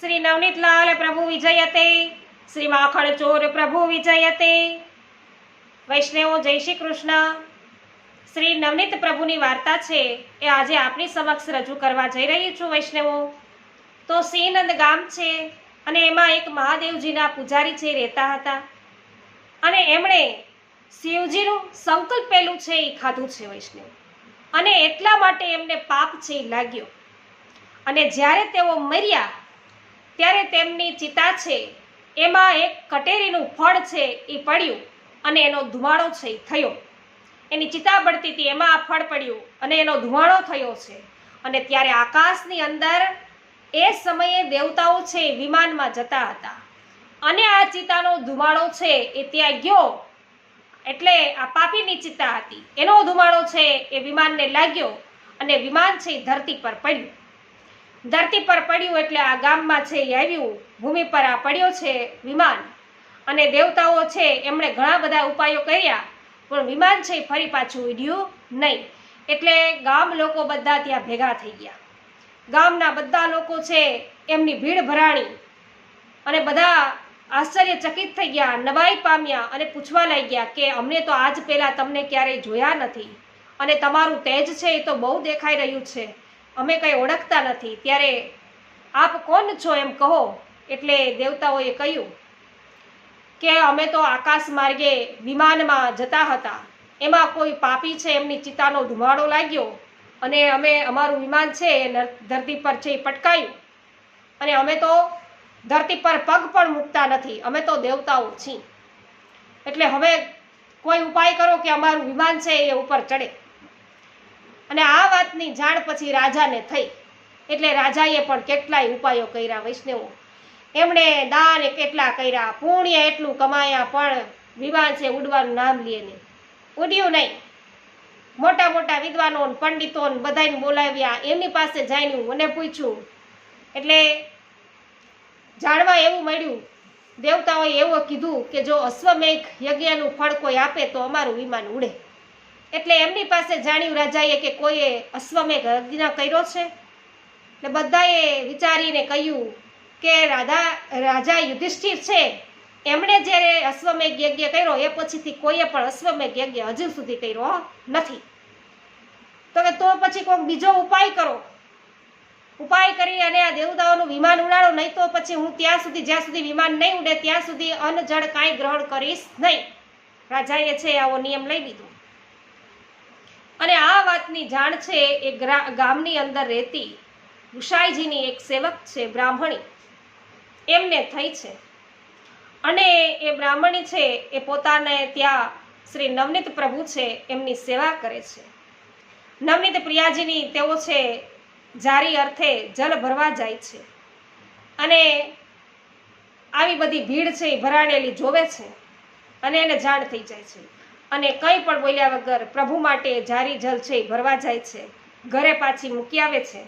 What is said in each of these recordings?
શ્રી નવનીતલાલ પ્રભુ વિજયતે, શ્રી માખણ ચોર પ્રભુ વિજયતે. વૈષ્ણવો, જય શ્રી કૃષ્ણ. શ્રી નવનીત પ્રભુની વાર્તા છે, એ આજે આપની સમક્ષ રજૂ કરવા જઈ રહી છું વૈષ્ણવો. તો સિંહનંદ ગામ છે, અને એમાં એક મહાદેવજીના પૂજારી છે, રહેતા હતા. અને એમણે શિવજીનું સંકલ્પ પેલું છે, એ ખાધું છે વૈષ્ણવ. અને એટલા માટે એમને પાપ છે, એ લાગ્યો. અને જ્યારે તેઓ મર્યા ત્યારે તેમની ચિતા છે. એમાં એક કટેરીનું ફળ છે એ પડ્યું અને એનો ધુમાડો છે થયો. એની ચિતા બળતી હતી, એમાં આ ફળ પડ્યું અને એનો ધુમાડો થયો છે. અને ત્યારે આકાશની અંદર એ સમયે દેવતાઓ છે વિમાનમાં જતા હતા. અને આ ચિતાનો ધુમાડો છે એ ત્યાં ગયો. એટલે આ પાપીની ચિતા હતી. એનો ધુમાડો છે એ વિમાનને લાગ્યો અને વિમાન છે ધરતી પર પડ્યું. ધરતી પર પડ્યું એટલે આ ગામમાં છે એ આવ્યું. ભૂમિ પર આ પડ્યો છે વિમાન. અને દેવતાઓ છે, એમણે ઘણા બધા ઉપાયો કર્યા, પણ વિમાન છે ફરી પાછું ઉડ્યું નહીં. એટલે ગામ લોકો બધા ત્યાં ભેગા થઈ ગયા. ગામના બધા લોકો છે, એમની ભીડ ભરાણી. અને બધા આશ્ચર્યચકિત થઈ ગયા, નવાઈ પામ્યા અને પૂછવા લાગ્યા કે અમને તો આજ પહેલાં તમને ક્યારેય જોયા નથી. અને તમારું તેજ છે એ તો બહુ દેખાઈ રહ્યું છે. અમે કંઈ ઓળખતા નથી. ત્યારે આપ કોણ છો એમ કહો, એટલે દેવતાઓએ કહ્યું કે અમે તો આકાશ માર્ગે વિમાનમાં જતા હતા. એમાં કોઈ પાપી છે એમની ચિતાનો ધુમાડો લાગ્યો અને અમે અમારું વિમાન છે એ ધરતી પર છે એ પટકાયું. અને અમે તો ધરતી પર પગ પણ મૂકતા નથી. અમે તો દેવતાઓ છીએ. એટલે હવે કોઈ ઉપાય કરો કે અમારું વિમાન છે એ ઉપર ચડે. અને આ વાતની જાણ પછી રાજાને થઈ. એટલે રાજાએ પણ કેટલાય ઉપાયો કર્યા વૈષ્ણવો. એમણે દાન કેટલા કર્યા, પુણ્ય એટલું કમાયા, પણ વિમાન છે ઉડવાનું નામ લે નહીં. ઉડ્યું નહીં. મોટા મોટા વિદ્વાનો પંડિતો બધાને બોલાવ્યા. એમની પાસે જઈને મને પૂછ્યું. એટલે જાણવા એવું મળ્યું. દેવતાઓએ એવું કીધું કે જો અશ્વમેઘ યજ્ઞનું ફળ કોઈ આપે તો અમારું વિમાન ઉડે. એટલે એમની પાસે જાણ્યું રાજાએ કે કોઈએ અશ્વમેઘ યજ્ઞ કર્યો છે? એટલે બધાએ વિચારીને કહ્યું કે રાધા, રાજા યુધિષ્ઠિર છે. એમણે જ્યારે અશ્વમેઘ યજ્ઞ કર્યો, એ પછીથી કોઈએ પણ અશ્વમેઘ યજ્ઞ હજુ સુધી કર્યો નથી. તો કે તો પછી કોઈક બીજો ઉપાય કરો. ઉપાય કરી અને આ દેવતાઓનું વિમાન ઉડાડો, નહીં તો પછી હું ત્યાં સુધી, જ્યાં સુધી વિમાન નહીં ઉડે, ત્યાં સુધી અન્ન જળ કાંઈ ગ્રહણ કરીશ નહીં. રાજાએ છે આવો નિયમ લઈ લીધો. અને આ વાતની જાણ છે એ ગામની અંદર રહેતી ગુસાઈજીની એક સેવક છે, બ્રાહ્મણી. એમને થઈ છે. અને એ બ્રાહ્મણી છે, એ પોતાને ત્યાં શ્રી નવનીત પ્રભુ છે, એમની સેવા કરે છે. નવનીત પ્રિયાજીની તેઓ છે, જારી અર્થે જલ ભરવા જાય છે. અને આવી બધી ભીડ છે, એ ભરાણેલી જોવે છે. અને એને જાણ થઈ જાય છે. અને કંઈ પણ બોલ્યા વગર પ્રભુ માટે જારી જલ છે ભરવા જાય છે. ઘરે પાછી મૂકી આવે છે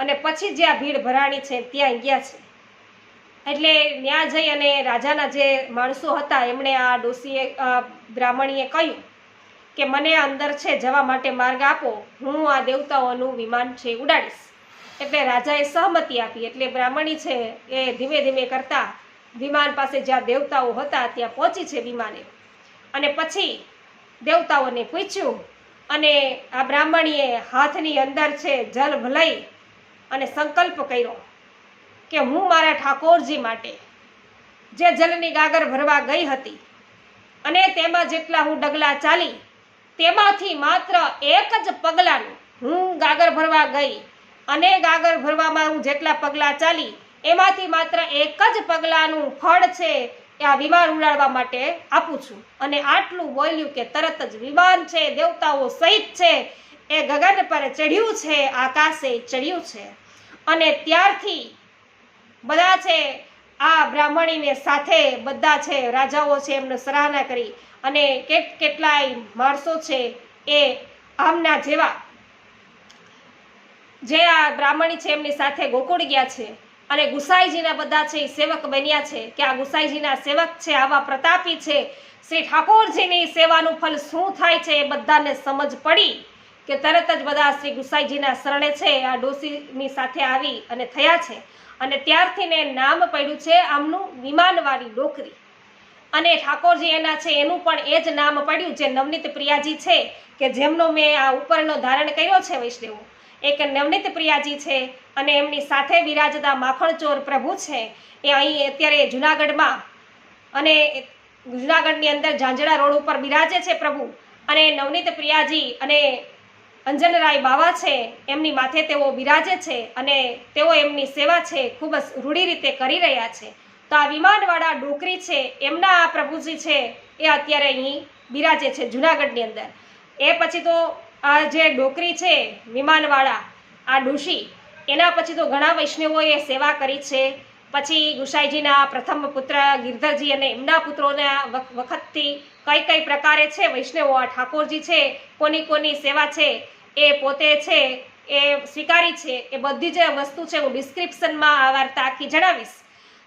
અને પછી જ્યાં ભીડ ભરાણી છે ત્યાં ગયા છે. એટલે ત્યાં જઈ અને રાજાના જે માણસો હતા એમણે આ ડોસીએ બ્રાહ્મણીએ કહ્યું કે મને અંદર છે જવા માટે માર્ગ આપો, હું આ દેવતાઓનું વિમાન છે ઉડાડીશ. એટલે રાજાએ સહમતિ આપી, એટલે બ્રાહ્મણી છે એ ધીમે ધીમે કરતા વિમાન પાસે જ્યાં દેવતાઓ હતા ત્યાં પહોંચી છે વિમાને. અને પછી દેવતાઓને પૂછ્યું અને આ બ્રાહ્મણીએ હાથની અંદર છે જલ ભલાઈ અને સંકલ્પ કર્યો કે હું મારા ઠાકોરજી માટે જે જલની ગાગર ભરવા ગઈ હતી અને તેમાં જેટલા હું ડગલા ચાલી તેમાંથી માત્ર એક જ પગલાંનું હું ગાગર ભરવા ગઈ અને ગાગર ભરવામાં હું જેટલા પગલાં ચાલી એમાંથી માત્ર એક જ પગલાંનું ફળ છે એ આ વિમાન ઉડાડવા માટે આપું છું. અને આટલું બોલ્યું કે તરત જ વિમાન છે, દેવતાઓ સહિત છે, એ ગગન પર ચડ્યું છે, આકાશે ચડ્યું છે. અને ત્યારથી બધા છે, આ બ્રાહ્મણીને સાથે બધા છે, રાજાઓ છે, એમને સરાહના કરી. અને કેટ કેટલાય માણસો છે, એ આમના જેવા. જે આ બ્રાહ્મણી છે, એમની સાથે ગોકુળ ગયા છે. અને ગુસાઈજીના બધા છે, એ સેવક બન્યા છે કે આ ગુસાઈજીના સેવક છે, આવા પ્રતાપી છે. શ્રી ઠાકોરજીની સેવાનું ફલ શું થાય છે એ બધાને સમજ પડી કે તરત જ બધા શ્રી ગુસાઈજીના શરણે છે, આ ડોસીની સાથે આવી અને થયા છે. અને ત્યારથી ને નામ પડ્યું છે આમનું વિમાનવાળી ડોકરી. અને ઠાકોરજી એના છે, એનું પણ એ જ નામ પડ્યું, જે નવનીત પ્રિયાજી છે, કે જેમનો મેં આ ઉપરનો ધારણ કર્યો છે વૈષ્ણવો. એક નવનીત પ્રિયાજી છે અને એમની સાથે બિરાજતા માખણચોર પ્રભુ છે. એ અહીં અત્યારે જુનાગઢમાં અને જુનાગઢની અંદર ઝાંઝડા રોડ ઉપર બિરાજે છે પ્રભુ. અને નવનીત પ્રિયાજી અને અંજનરાય બાવા છે, એમની માથે તેઓ બિરાજે છે અને તેઓ એમની સેવા છે, ખૂબ જ રૂઢી રીતે કરી રહ્યા છે. તો આ વિમાનવાળા ડોકરી છે, એમના આ પ્રભુજી છે, એ અત્યારે અહીં બિરાજે છે જુનાગઢની અંદર. એ પછી તો આ જે ડોકરી છે, વિમાનવાળા, આ ડોશી, એના પછી તો ઘણા વૈષ્ણવોએ સેવા કરી છે. પછી ગુસાઈજીના પ્રથમ પુત્ર ગિરધરજી અને એમના પુત્રોના વખતથી કઈ કઈ પ્રકારે છે વૈષ્ણવો? આ ઠાકોરજી છે, કોની કોની સેવા છે, એ પોતે છે, એ સ્વીકારી છે, એ બધી જે વસ્તુ છે હું ડિસ્ક્રિપ્શનમાં આ વાર્તા આખી જણાવીશ.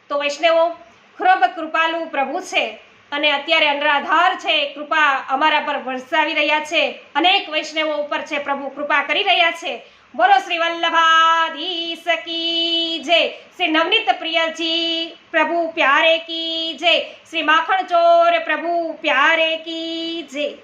તો વૈષ્ણવો ખૂબ કૃપાલુ પ્રભુ છે અને અત્યારે અનરાધાર છે, કૃપા અમારા પર વરસાવી રહ્યા છે, અનેક વૈષ્ણવો ઉપર છે, પ્રભુ કૃપા કરી રહ્યા છે. બોલો શ્રી વલ્લભાધીશ કી જય. શ્રી નવનીત પ્રિયજી, પ્રભુ પ્યારે કી જય. શ્રી માખણ ચોર પ્રભુ પ્યારે કી જય.